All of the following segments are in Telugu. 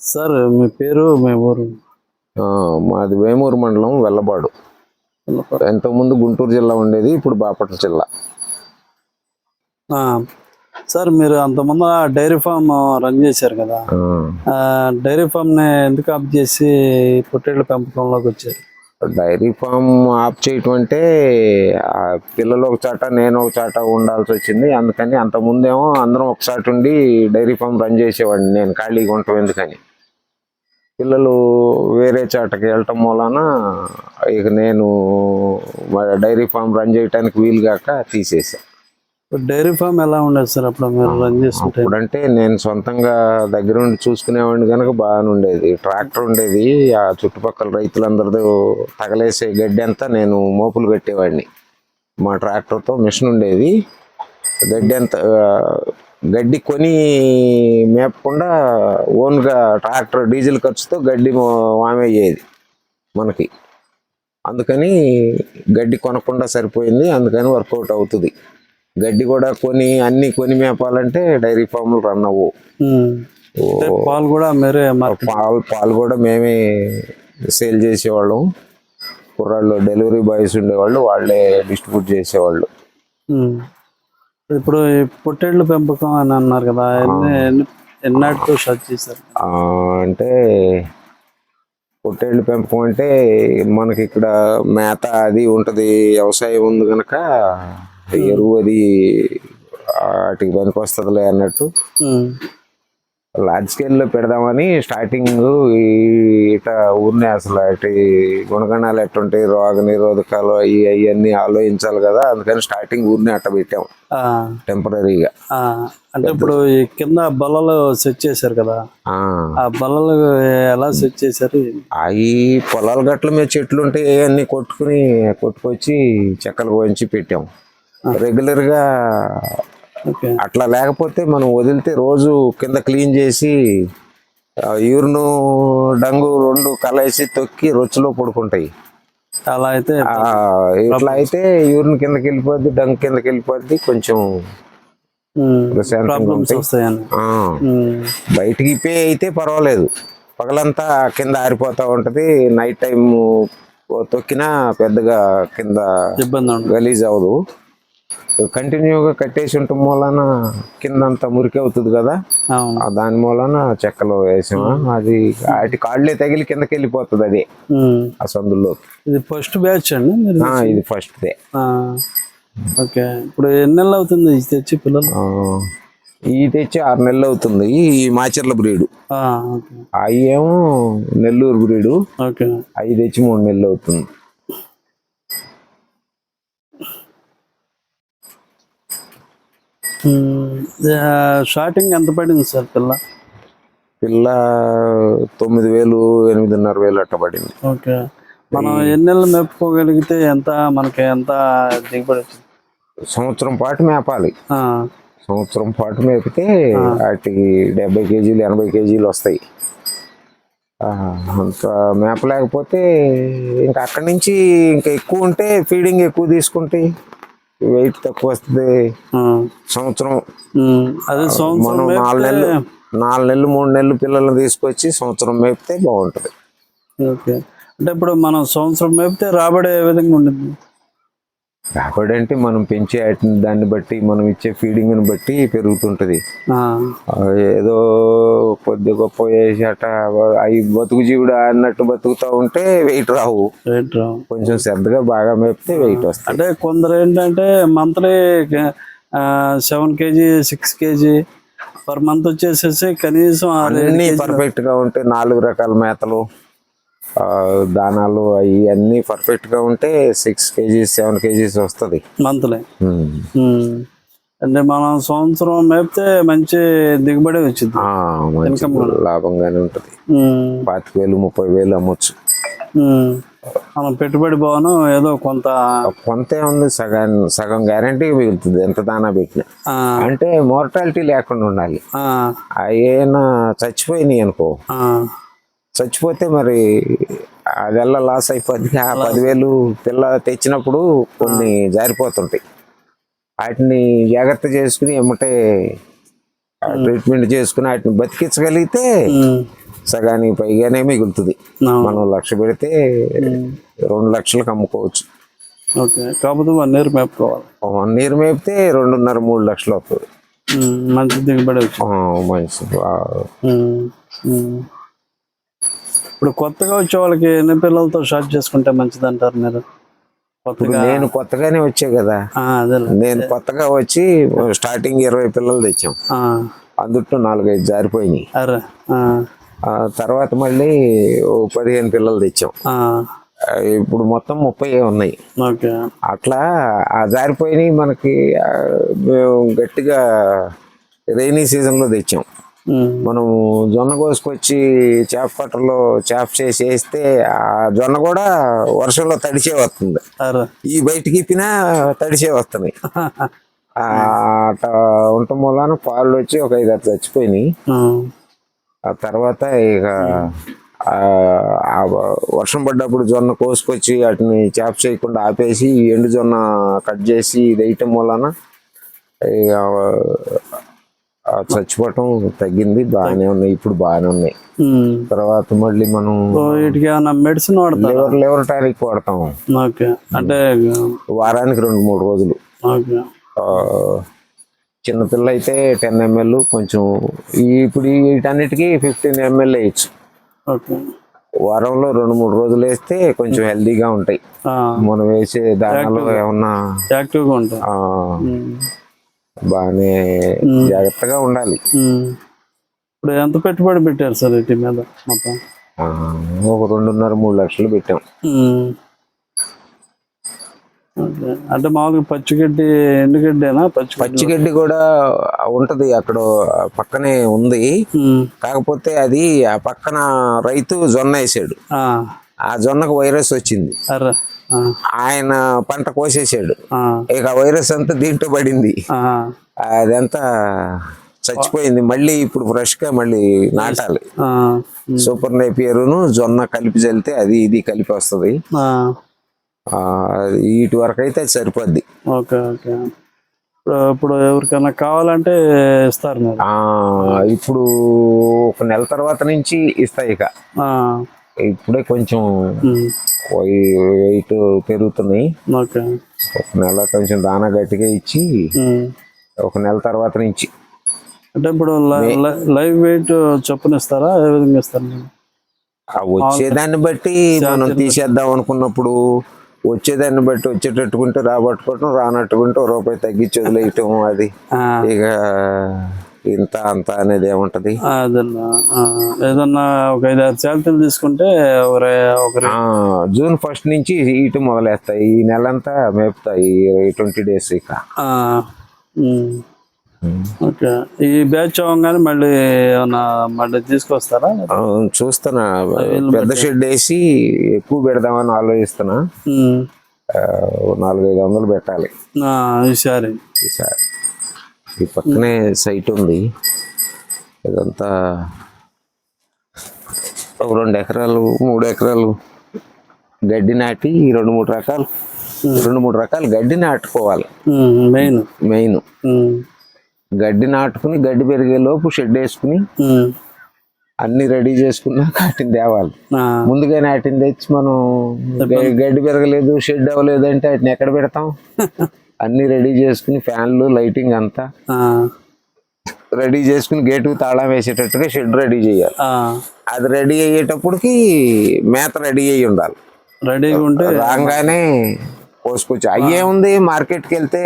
సార్ మీ పేరు మీ ఊరు? ఆ, మాది వేమూరు మండలం వెల్లబాడు. ఇంతకుముందు గుంటూరు జిల్లా ఉండేది ఇప్పుడు బాపట్ల జిల్లా. సార్ మీరు అంతకుముందు ఆ డైరీ ఫామ్ రన్ చేశారు కదా? డైరీ ఫామ్ని ఎందుకు ఆఫ్ చేసి పొట్టేళ్ళ పెంపకంలోకి వచ్చారు? డైరీ ఫామ్ ఆఫ్ చేయటం అంటే పిల్లలు ఒక చాట నేను ఒక చాట ఉండాల్సి వచ్చింది. అందుకని అంతకుముందేమో అందరం ఒకసారి ఉండి డైరీ ఫామ్ రన్ చేసేవాడిని నేను ఖాళీగా ఉంటాం ఎందుకని. పిల్లలు వేరే చాటకి వెళ్ళటం మూలాన ఇక నేను డైరీ ఫామ్ రన్ చేయడానికి వీలు కాక తీసేసా ఇప్పుడు డైరీ ఫామ్ ఎలా ఉండేది సార్? అప్పుడు మీరు రన్ చేస్తుంటే? అప్పుడంటే నేను సొంతంగా దగ్గర ఉండి చూసుకునేవాడిని కనుక బాగానే ఉండేది ట్రాక్టర్ ఉండేది. ఆ చుట్టుపక్కల రైతులందరిదో తగలేసే గడ్డి అంతా నేను మోపులు కట్టేవాడిని. మా ట్రాక్టర్తో మిషన్ ఉండేది. గడ్డి అంతా గడ్డి కొని మేపకుండా ఓన్గా ట్రాక్టర్ డీజిల్ ఖర్చుతో గడ్డి వామయ్యేది మనకి. అందుకని గడ్డి కొనకుండా సరిపోయింది అందుకని వర్కౌట్ అవుతుంది. గడ్డి కూడా కొని అన్ని కొని మేపాలంటే డైరీ ఫామ్లు రన్ అవ్వు. పాలు కూడా మీరే పాలు పాలు కూడా మేమే సేల్ చేసేవాళ్ళం. కుర్రాళ్ళు డెలివరీ బాయ్స్ ఉండేవాళ్ళు వాళ్ళే డిస్ట్రిబ్యూట్ చేసేవాళ్ళు. ఇప్పుడు పొట్టేళ్ళ పెంపకం అని అన్నారు కదా ఎన్ని ఎన్ని ఎన్నాటితో స్టార్ట్ చేశారు? ఆ, అంటే పొట్టేళ్ళు పెంపకం అంటే మనకి ఇక్కడ మేత అది ఉంటది వ్యవసాయం ఉంది కనుక ఎరువు అది వాటికి పనికి వస్తుందిలే అన్నట్టు. లార్జ్ స్కేల్లో పెడదామని స్టార్టింగ్ ఈ ఇట ఊరినే అసలు అటు గుణగణాలు ఎట్టుంటాయి రోగ నిరోధకాలు అవి అవన్నీ ఆలోచించాలి కదా అందుకని స్టార్టింగ్ ఊరినే అట్ట పెట్టాం. టెంపరీగా. అంటే ఇప్పుడు కింద బల్లలు సెట్ చేశారు కదా ఆ. ఆ బల్లలు ఎలా సెట్ చేశారు? అవి పొలాల గట్ల మీద చెట్లు ఉంటాయి అన్ని కొట్టుకుని కొట్టుకొచ్చి చెక్కలు కోయించి పెట్టాం. రెగ్యులర్గా ఓకే అట్లా లేకపోతే మనం వదిలితే రోజు కింద క్లీన్ చేసి యూరిను డంగు రెండు కలేసి తొక్కి రొచ్చులో పడుకుంటాయి. అలా అయితే ఇట్లా అయితే యూరిన్ కిందకి వెళ్ళిపోద్ది డంగ్ కిందకి వెళ్ళిపోద్ది కొంచెం. బయటికి ఇప్పే అయితే పర్వాలేదు. పగలంతా కింద ఆరిపోతా ఉంటది నైట్ టైం తొక్కినా పెద్దగా కింద ఇబ్బంది గలీజ్ అవ్వదు. కంటిన్యూగా కట్టేసి ఉండటం మూలన కింద అంతా మురికి అవుతుంది కదా? దాని మూలన చెక్కలు వేసాము? అది వాటి కాళ్ళే తగిలి కిందకి వెళ్ళిపోతుంది అదే. ఆ సందుల్లో ఇది ఫస్ట్ బ్యాచ్ అండి ఇది ఫస్ట్. ఓకే. ఇప్పుడు ఎన్ని నెలలు అవుతుంది ఇది తెచ్చి పిల్లలు ఈ తెచ్చి ఆరు నెలలు అవుతుంది. ఈ మాచర్ల బ్రీడు. అవి ఏమో నెల్లూరు బ్రీడు. ఓకే. అవి తెచ్చి మూడు నెలలు అవుతుంది. స్టార్టింగ్ ఎంత పడింది సార్ పిల్ల? పిల్ల తొమ్మిది వేలు ఎనిమిదిన్నర వేలు అట్ట పడింది. ఓకే. మనం ఎన్ని నెలలు మెప్పుకోగలిగితే ఎంత మనకి ఎంత దిగుబడి సంవత్సరం పాటు మేపాలి. సంవత్సరం పాటు మేపితే వాటికి డెబ్బై కేజీలు ఎనభై కేజీలు వస్తాయి. అంత మేపలేకపోతే ఇంకా అక్కడి నుంచి ఇంకా ఎక్కువ ఉంటే ఫీడింగ్ ఎక్కువ తీసుకుంటే వెయిట్ తక్కువ వస్తుంది. సంవత్సరం. అదే మనం నాలుగు నెలలు నాలుగు నెలలు మూడు నెలలు పిల్లల్ని తీసుకొచ్చి సంవత్సరం మేపితే బాగుంటుంది ఓకే అంటే ఇప్పుడు మనం సంవత్సరం మేపితే రాబడి ఏ విధంగా ఉంటుంది కాబట్టి అంటే మనం పెంచే దాన్ని బట్టి మనం ఇచ్చే ఫీడింగ్ని బట్టి పెరుగుతుంటది. ఏదో కొద్ది గొప్ప వేసి అట అవి బతుకు జీవుడు అన్నట్టు బతుకుతూ ఉంటే వెయిట్ రావు. రేట్ రావు. కొంచెం శ్రద్ధగా బాగా మేపితే వెయిట్ వస్తుంది. అంటే కొందరు ఏంటంటే monthly seven KG six KG per month వచ్చేసేసి కనీసం పర్ఫెక్ట్గా ఉంటే నాలుగు రకాల మేతలు దానాలు అవి అన్ని పర్ఫెక్ట్గా ఉంటే సిక్స్ కేజీస్ సెవెన్ కేజీస్ వస్తుంది. మంత్లీ. అంటే మనం సంవత్సరం మేపితే మంచి దిగుబడి వచ్చింది లాభంగానే ఉంటుంది. పాతిక వేలు ముప్పై వేలు అమ్మొచ్చు. మనం పెట్టుబడి పోను ఏదో కొంత కొంతే ఉంది సగం సగం గ్యారంటీ మిగులుతుంది ఎంత దానా పెట్టినా. అంటే మోర్టాలిటీ లేకుండా ఉండాలి. ఏమైనా చచ్చిపోయినాయి అనుకో. చచ్చిపోతే మరి అదెల్లా లాస్ అయిపోద్ది. ఆ పదివేలు పిల్ల తెచ్చినప్పుడు కొన్ని జారిపోతుంటాయి. వాటిని జాగ్రత్త చేసుకుని ఎమ్మటే ట్రీట్మెంట్ చేసుకుని వాటిని బతికించగలిగితే. సగానికి పైగానే మిగులుతుంది. మనం లక్ష పెడితే రెండు లక్షలకు అమ్ముకోవచ్చు. ఓకే. కాకపోతే వన్ ఇయర్ మేపుకోవాలి. వన్ ఇయర్ మేపితే రెండున్నర మూడు లక్షలు అవుతుంది. మంచి దిగుబడి మంచి. ఇప్పుడు కొత్తగా వచ్చే వాళ్ళకి ఎన్ని పిల్లలతో స్టార్ట్ చేసుకుంటే మంచిది అంటారు మీరు? కొత్తగా? నేను కొత్తగానే వచ్చా కదా. నేను కొత్తగా వచ్చి స్టార్టింగ్ ఇరవై పిల్లలు తెచ్చాం. అందుట్లో నాలుగైదు జారిపోయినాయి. తర్వాత మళ్ళీ పదిహేను పిల్లలు తెచ్చాం. ఇప్పుడు మొత్తం ముప్పై ఉన్నాయి. అట్లా ఆ జారిపోయినాయి మనకి గట్టిగా రైనీ సీజన్లో తెచ్చాం. మనం జొన్న కోసుకొచ్చి చేప పట్టలో చేప చేసి వేస్తే ఆ జొన్న కూడా వర్షంలో తడిచే వస్తుంది. ఈ బయటికి ఇప్పినా తడిచే వస్తున్నాయి ఆ, అట్ట ఉండటం మూలాన పాలు వచ్చి ఒక ఐదు ఆరు చచ్చిపోయినాయి. ఆ, ఆ తర్వాత ఇక వర్షం పడ్డప్పుడు జొన్న కోసుకొచ్చి వాటిని చేప చేయకుండా ఆపేసి ఎండు జొన్న కట్ చేసి ఇది వేయటం ఆ చచ్చిపోవటం తగ్గింది బాగానే ఉన్నాయి ఇప్పుడు బాగానే ఉన్నాయి. తర్వాత మళ్ళీ మనం సో వీటికి ఏమైనా మెడిసిన్ వాడతారా? లివర్ లివర్ టానిక్ వాడతాం. ఓకే. అంటే వారానికి రెండు మూడు రోజులు. ఓకే. చిన్నపిల్ల అయితే టెన్ ఎంఎల్ కొంచెం ఇప్పుడు వీటన్నిటికీ ఫిఫ్టీన్ ఎంఎల్ వేయచ్చు. ఓకే. వారంలో రెండు మూడు రోజులు వేస్తే కొంచెం హెల్దీగా ఉంటాయి. మనం వేసే దానాలు ఏమన్నా యాక్టివ్గా ఉంటాయి. బాగానే జాగ్రత్తగా ఉండాలి. ఇప్పుడు ఎంత పెట్టుబడి పెట్టారు సార్ వీటి మీద మొత్తం? ఒక రెండున్నర మూడు లక్షలు పెట్టాం. అంటే మామూలుగా పచ్చిగడ్డి ఎండుగడ్డేనా? పచ్చిగడ్డి పచ్చిగడ్డి కూడా ఉంటది అక్కడ పక్కనే ఉంది. కాకపోతే అది ఆ పక్కన రైతు జొన్న వేసాడు. ఆ, జొన్నకు వైరస్ వచ్చింది. ఆయన పంట కోసేసాడు ఇక వైరస్ అంతా దీంట్లో పడింది. అదంతా చచ్చిపోయింది. మళ్ళీ ఇప్పుడు ఫ్రెష్గా మళ్ళీ నాటాలి. సూపర్ నేపియరును జొన్న కలిపి చల్లితే అది ఇది కలిపి వస్తుంది. వీటి వరకు అయితే అది సరిపోద్ది. Okay okay. ఇప్పుడు ఎవరికైనా కావాలంటే ఇస్తారు ఇప్పుడు ఒక నెల తర్వాత నుంచి ఇస్తాయి ఇక. ఇప్పుడే కొంచెం. వెయిట్ పెరుగుతున్నాయి. ఒక నెల కొంచెం దానా గట్టిగా ఇచ్చి. ఒక నెల తర్వాత నుంచి. అంటే ఇప్పుడు లైవ్ వెయిట్ చొప్పున ఇస్తారా ఏ విధంగా ఇస్తారు వచ్చేదాన్ని బట్టి మనం తీసేద్దాం అనుకున్నప్పుడు వచ్చేదాన్ని బట్టి వచ్చేటట్టుకుంటే రాబట్టుకోవటం రానట్టుకుంటే రూపాయి తగ్గించి వదిలేయటం అది. ఇక ఇంత అంత అనేది ఏముంటది? అదన్నా ఆ, ఏదన్నా ఒక ఐదు ఆరు చేలతలు తీసుకుంటే జూన్ ఫస్ట్ నుంచి ఇటు మొదలేస్తాయి. ఈ నెలంతా మేపుతాయి ట్వంటీ డేస్ ఇక. ఓకే. ఈ బ్యాచ్ అవ్వగానే మళ్ళీ ఏమన్నా మళ్ళీ తీసుకొస్తారా? చూస్తున్నా. పెద్ద షెడ్ వేసి ఎక్కువ పెడదామని ఆలోచిస్తున్నా. నాలుగైదు వందలు పెట్టాలి. ఈసారి. ఈసారి. ఈ పక్కనే సైట్ ఉంది. ఇదంతా ఒక రెండు ఎకరాలు మూడు ఎకరాలు గడ్డి నాటి ఈ రెండు మూడు రకాలు రెండు మూడు రకాలు గడ్డి నాటుకోవాలి. మెయిన్. మెయిన్. గడ్డి నాటుకుని గడ్డి పెరిగే లోపు షెడ్ వేసుకుని అన్ని రెడీ చేసుకున్నా వాటిని తేవాలి ముందుగా నాటిని తెచ్చి మనం గడ్డి పెరగలేదు షెడ్ అవ్వలేదు అంటే వాటిని ఎక్కడ పెడతాం? అన్ని రెడీ చేసుకుని ఫ్యాన్లు లైటింగ్ అంతా రెడీ చేసుకుని గేటు తాళం వేసేటట్టుగా షెడ్ రెడీ చేయాలి. అది రెడీ అయ్యేటప్పటికి మేత రెడీ అయ్యి ఉండాలి. రెడీగా ఉంటే రాగానే కోసుకొచ్చి. అయ్యే ఉంది మార్కెట్కి వెళ్తే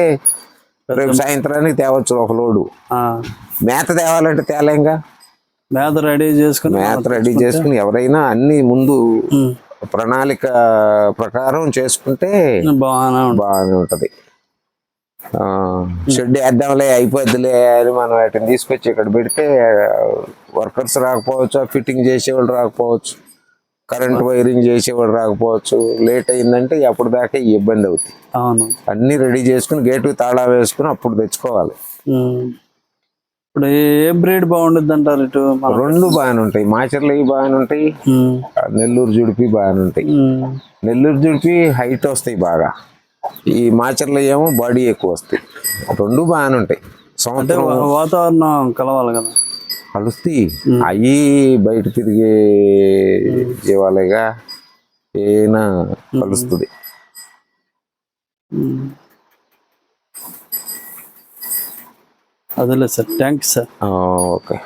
రేపు సాయంత్రానికి తేవచ్చు ఒక లోడు. మేత తేవాలంటే తేలేంగా? మేత రెడీ చేసుకుని మేత రెడీ చేసుకుని ఎవరైనా అన్ని ముందు ప్రణాళిక ప్రకారం చేసుకుంటే బాగానే బాగానే ఉంటది. షెడ్ వేద్దాంలే అయిపోద్దిలే అని మనం వాటిని తీసుకొచ్చి ఇక్కడ పెడితే వర్కర్స్ రాకపోవచ్చు ఫిట్టింగ్ చేసేవాళ్ళు రాకపోవచ్చు కరెంట్ వైరింగ్ చేసేవాడు రాకపోవచ్చు. లేట్ అయిందంటే అప్పుడు దాకా ఈ ఇబ్బంది అవుతుంది అవును. అన్ని రెడీ చేసుకుని గేటు తాళా వేసుకుని అప్పుడు తెచ్చుకోవాలి. ఇప్పుడు ఏ బ్రీడ్ బాగుంటుంది అంటారు ఇటు రెండు బాగానే ఉంటాయి. మాచర్లు బాగానే ఉంటాయి. నెల్లూరు జుడిపి బాగానే ఉంటాయి. నెల్లూరు జుడిపి హైట్ వస్తాయి బాగా. ఈ మాచర్లు ఏమో బాడీ ఎక్కువ వస్తాయి. రెండు బాగానే ఉంటాయి. సంవత్సరం వాతావరణం కలవాలి కదా. కలుస్తాయి. అవి బయట తిరిగే జీవాలేగా ఏనా కలుస్తుంది. అదేలే సార్. Thanks sir. ఓకే.